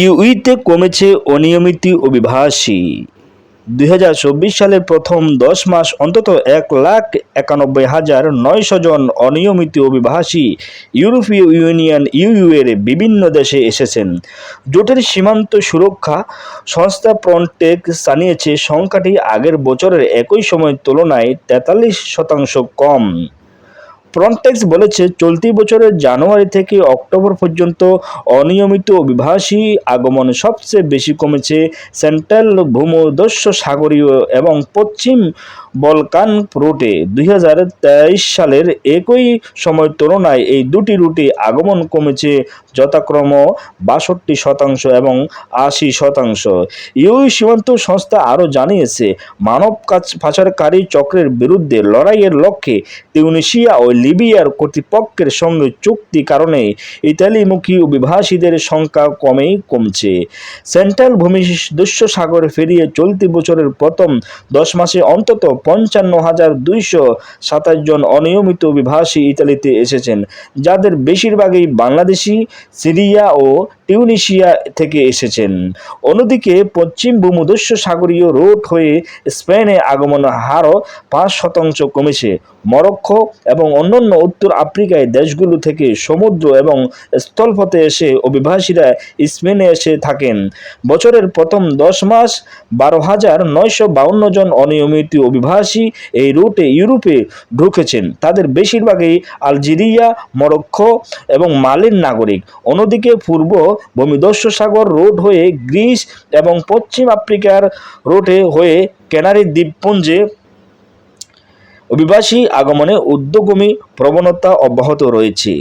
ইউইতে কমেছে অনিয়মিত অভিবাসী। দুই হাজার চব্বিশ সালের প্রথম দশ মাস অন্তত এক লাখ একানব্বই হাজার নয়শো জন অনিয়মিত অভিবাসী ইউরোপীয় ইউনিয়ন ইউইউ এর বিভিন্ন দেশে এসেছেন। জোটের সীমান্ত সুরক্ষা সংস্থা প্রন্টেক জানিয়েছে, সংখ্যাটি আগের বছরের একই সময়ের তুলনায় তেতাল্লিশ শতাংশ কম। ফ্রন্টেক্স বলেছে, চলতি বছরের জানুয়ারি থেকে অক্টোবর পর্যন্ত অনিয়মিত অভিবাসী আগমন সবচেয়ে বেশি কমেছে। সেন্ট্রাল ভূমধ্যস্য সাগরীয় এবং পশ্চিম বলকান রুটে দুই হাজার তেইশ সালের একই সময়ের তুলনায় এই দুটি রুটে আগমন কমেছে যথাক্রম বাষট্টি শতাংশ এবং আশি শতাংশ। ইউ সীমান্ত সংস্থা আরও জানিয়েছে, মানব কাছ পাচারকারী চক্রের বিরুদ্ধে লড়াইয়ের লক্ষ্যে তিউনিশিয়া ও লিবিয়ার কর্তৃপক্ষের সঙ্গে চুক্তি কারণে ইতালিমুখী অভিবাসীদের সংখ্যা কমেই কমছে। সেন্ট্রাল ভূমি ভূমিদস্য সাগরে ফেরিয়ে চলতি বছরের প্রথম দশ মাসে অন্তত পঞ্চান্ন হাজার দুইশো সাতাশ জন অনিয়মিত অভিবাসী ইতালিতে এসেছেন, যাদের বেশিরভাগই বাংলাদেশি, সিরিয়া ও টিউনিশিয়া থেকে এসেছেন। অন্যদিকে পশ্চিম ভূমধ্যস্য সাগরীয় রোড হয়ে স্পেনে আগমন হারও পাঁচ শতাংশ কমেছে। মরক্কো এবং অন্যান্য উত্তর আফ্রিকায় দেশগুলো থেকে সমুদ্র এবং স্থলপথে এসে অভিবাসীরা স্পেনে এসে থাকেন। বছরের প্রথম দশ মাস বারো হাজার নয়শো বাউন্ন জন অনিয়মিত অভিবাসী এই রুটে, ইউরোপে ঢুকেছেন। তাদের বেশিরভাগই আলজেরিয়া, মরক্কো এবং মালির নাগরিক। অন্যদিকে পূর্ব ভূমিদস্যু সাগর রোড হয়ে গ্রিস এবং পশ্চিম আফ্রিকার রোডে হয়ে ক্যানারি দ্বীপপুঞ্জে অভিবাসী আগমনে উদ্যোগমী প্রবণতা অব্যাহত রয়েছে।